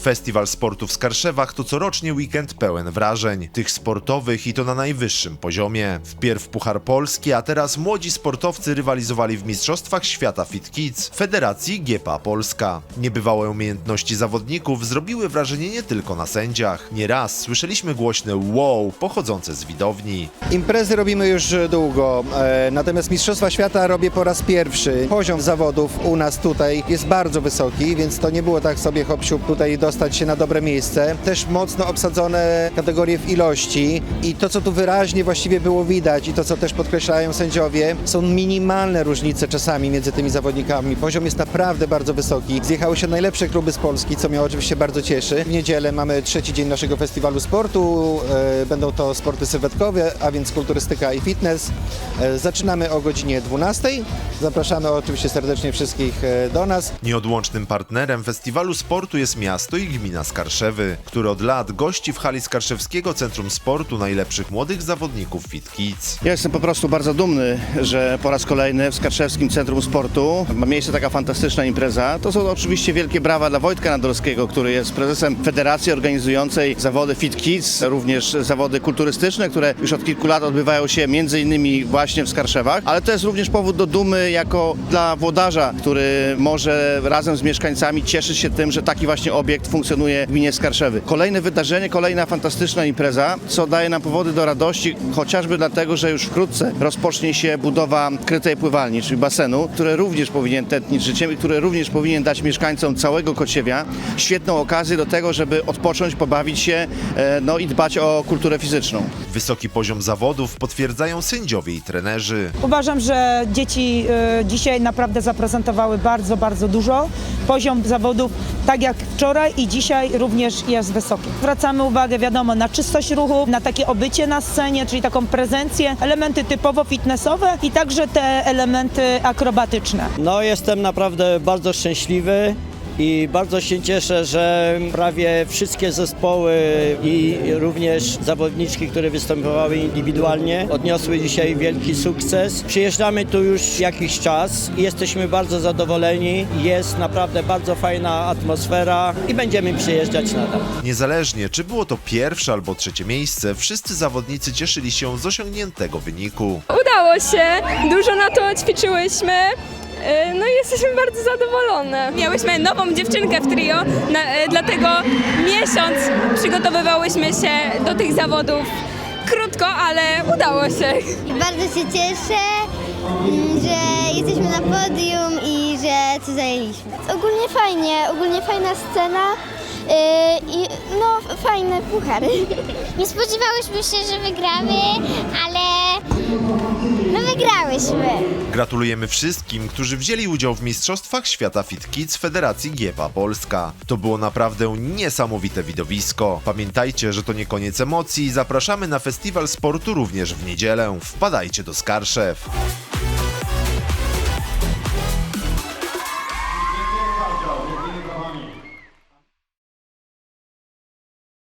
Festiwal Sportu w Skarszewach to corocznie weekend pełen wrażeń, tych sportowych i to na najwyższym poziomie. Wpierw Puchar Polski, a teraz młodzi sportowcy rywalizowali w Mistrzostwach Świata Fit Kids Federacji GPA Polska. Niebywałe umiejętności zawodników zrobiły wrażenie nie tylko na sędziach. Nieraz słyszeliśmy głośne wow pochodzące z widowni. Imprezy robimy już długo, e, natomiast Mistrzostwa Świata robię po raz pierwszy. Poziom zawodów u nas tutaj jest bardzo wysoki, więc to nie było tak sobie hop tutaj dostać się na dobre miejsce. Też mocno obsadzone kategorie w ilości i to, co tu wyraźnie właściwie było widać i to, co też podkreślają sędziowie, są minimalne różnice czasami między tymi zawodnikami. Poziom jest naprawdę bardzo wysoki. Zjechały się najlepsze kluby z Polski, co mnie oczywiście bardzo cieszy. W niedzielę mamy trzeci dzień naszego festiwalu sportu. E, Będą to sporty sylwetkowe, a więc kulturystyka i fitness. E, Zaczynamy o godzinie 12. Zapraszamy oczywiście serdecznie wszystkich e, do nas. Nieodłącznym partnerem festiwalu sportu jest miasto i gmina Skarszewy, które od lat gości w hali Skarszewskiego Centrum Sportu najlepszych młodych zawodników Fit Kids. Ja jestem po prostu bardzo dumny, że po raz kolejny w Skarszewskim Centrum Sportu ma miejsce taka fantastyczna impreza. To są oczywiście wielkie brawa dla Wojtka Nadolskiego, który jest prezesem federacji organizującej zawody Fit Kids, również zawody kulturystyczne, które już od kilku lat odbywają się między innymi właśnie w Skarszewach, ale to jest również powód do dumy jako dla włodarza, który może razem z mieszkańcami cieszyć się tym, że taki właśnie obiekt funkcjonuje w gminie Skarszewy. Kolejne wydarzenie, kolejna fantastyczna impreza, co daje nam powody do radości, chociażby dlatego, że już wkrótce rozpocznie się budowa krytej pływalni, czyli basenu, który również powinien tętnić życiem i który również powinien dać mieszkańcom całego Kociewia świetną okazję do tego, żeby odpocząć, pobawić się e, no i dbać o kulturę fizyczną. Wysoki poziom zawodów potwierdzają sędziowie i trenerzy. Uważam, że dzieci y, dzisiaj naprawdę zaprezentowały bardzo, bardzo dużo. Poziom zawodów, tak jak wczoraj i dzisiaj również jest wysoki. Zwracamy uwagę, wiadomo, na czystość ruchu, na takie obycie na scenie, czyli taką prezencję, elementy typowo fitnessowe i także te elementy akrobatyczne. No jestem naprawdę bardzo szczęśliwy i bardzo się cieszę, że prawie wszystkie zespoły i również zawodniczki, które występowały indywidualnie odniosły dzisiaj wielki sukces. Przyjeżdżamy tu już jakiś czas i jesteśmy bardzo zadowoleni. Jest naprawdę bardzo fajna atmosfera i będziemy przyjeżdżać nadal. Niezależnie, czy było to pierwsze albo trzecie miejsce, wszyscy zawodnicy cieszyli się z osiągniętego wyniku. Udało się, dużo na to ćwiczyłyśmy. E, No i jesteśmy bardzo zadowolone. Miałyśmy nową dziewczynkę w trio, na, e, dlatego miesiąc przygotowywałyśmy się do tych zawodów. Krótko, ale udało się. Bardzo się cieszę, mm, że jesteśmy na podium i że co zajęliśmy. Ogólnie fajnie, ogólnie fajna scena yy, i no fajne puchary. Nie spodziewałyśmy się, że wygramy, ale no wygrałyśmy. Gratulujemy wszystkim, którzy wzięli udział w Mistrzostwach Świata Fit Kids Federacji GPA Polska. To było naprawdę niesamowite widowisko. Pamiętajcie, że to nie koniec emocji. Zapraszamy na festiwal sportu również w niedzielę. Wpadajcie do Skarszew.